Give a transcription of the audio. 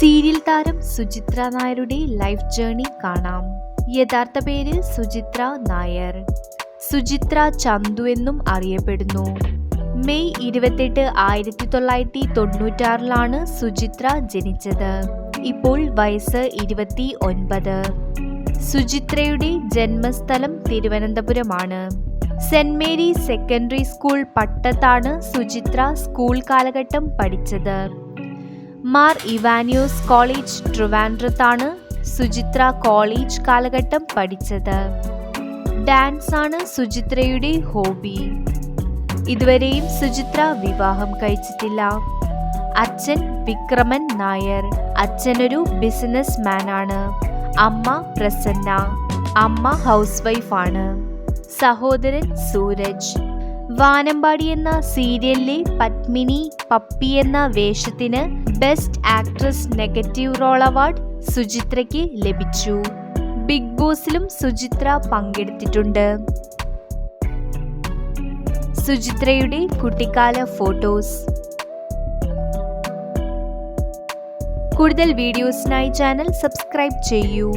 Serial താരം സുചിത്ര നായരുടെ life journey കാണാം. യഥാർത്ഥ പേര് സുചിത്ര നായർ. സുചിത്ര ചന്തു എന്നും അറിയപ്പെടുന്നു. മെയ് ഇരുപത്തെട്ട് ആയിരത്തി തൊള്ളായിരത്തി തൊണ്ണൂറ്റാറിലാണ് സുചിത്ര ജനിച്ചത്. ഇപ്പോൾ വയസ്സ് ഇരുപത്തി ഒൻപത്. സുചിത്രയുടെ ജന്മസ്ഥലം തിരുവനന്തപുരമാണ്. സെന്റ് മേരി സെക്കൻഡറി സ്കൂൾ പട്ടത്താണ് സുചിത്ര സ്കൂൾ കാലഘട്ടം പഠിച്ചത്. മാർ ഇവാനിയോസ് കോളേജ് ട്രിവാൻഡ്രത്താണ് സുചിത്ര കോളേജ് കാലഘട്ടം പഠിച്ചത്. ഡാൻസ് ആണ് സുചിത്രയുടെ ഹോബി. ഇതുവരെയും സുചിത്ര വിവാഹം കഴിച്ചിട്ടില്ല. അച്ഛൻ വിക്രമൻ നായർ. അച്ഛനൊരു ബിസിനസ് മാനാണ് അമ്മ പ്രസന്ന. അമ്മ ഹൗസ് വൈഫാണ് സഹോദരൻ സൂരജ്. വാനമ്പാടി എന്ന സീരിയലിലെ പത്മിനി പപ്പി എന്ന വേഷത്തിന് best actress negative role award സുചിത്രയ്ക്ക് ലഭിച്ചു. ബിഗ് ബോസിലും സുചിത്ര പങ്കെടുത്തിട്ടുണ്ട്. സുചിത്രയുടെ കുട്ടിക്കാല ഫോട്ടോസ്. കൂടുതൽ വീഡിയോസിനായി ചാനൽ സബ്സ്ക്രൈബ് ചെയ്യൂ.